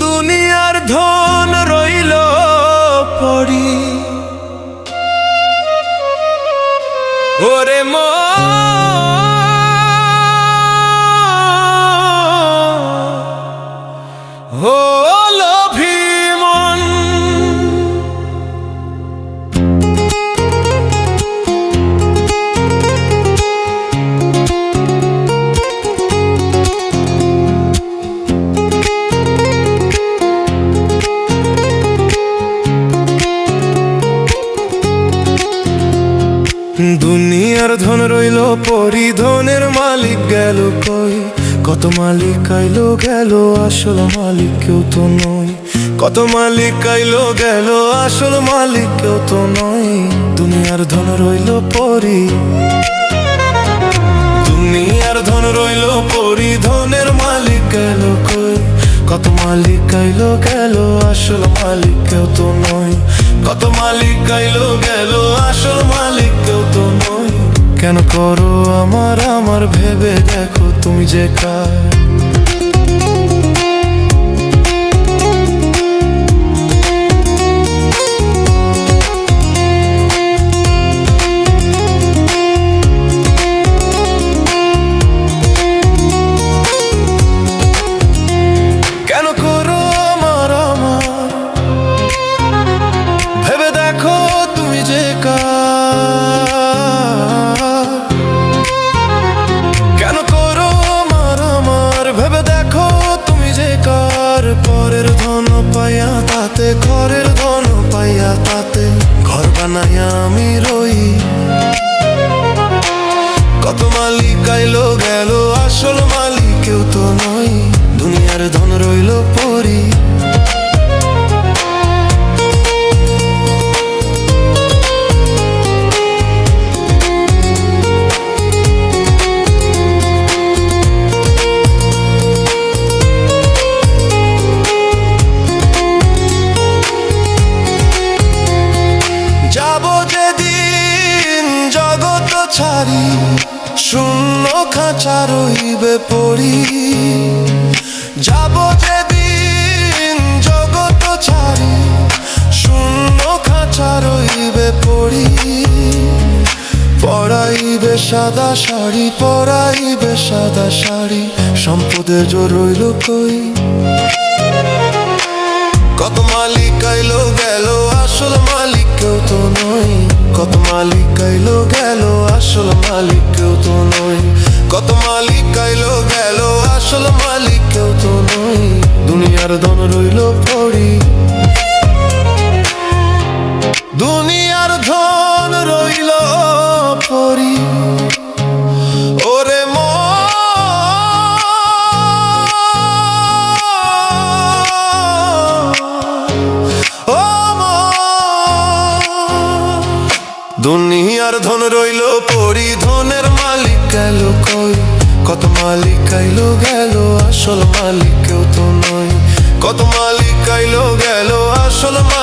দুনিয়ার ধন রইল পড়ি। ওরে মো। দুনিয়ার ধন রইল, পরিধনের মালিক গেল কই? কত মালিক আইলো, গেল আসল মালিক কেউ তো নই। কত মালিক আইলো, গেল আসল মালিক কেউ তো নই। দুনিয়ার ধন রইল, পরি দুনিয়ার ধন রইল, পরিধনের মালিক গেল কই? কত মালিক আইলো, গেল আসল মালিক কেউ তো নই। কত মালিক আইলো, গেল আসল মালিক কেন করো আমার আমার ভেবে দেখো তুমি যে কার। তাতে ঘরের ধন পাইয়া তাতে ঘর বানাইয়া আমি রই। কত মালিক আইলো, গেল আসল মালিক কেউ তো নই। দুনিয়ার ধন রইল পরি। ছাড়ি শূন্য খাঁচা রইবে পড়ি। যাব যেদিন জগৎ ছাড়ি, শূন্য খাঁচা রইবে পড়ি। পরাইবে সাদা শাড়ি পরাইবে সাদা শাড়ি সম্পদের জোর রইল কই? কত মালিক আইলো গেল, আসল মালিক কেউ তো নই কত মালিক আইলো গেল আসল মালিক কেউ তো নই কত মালিক আইলো, গেল, আসল মালিক কেউ তো নই দুনিয়ার ধন রইল পড়ি দুনিয়ার ধন রইল পরি ধনের মালিক গেল কই? কত মালিক আইলো গেল, আসল মালিক কেউ তো নয়। কত মালিক আইলো গেল, আসল মালিক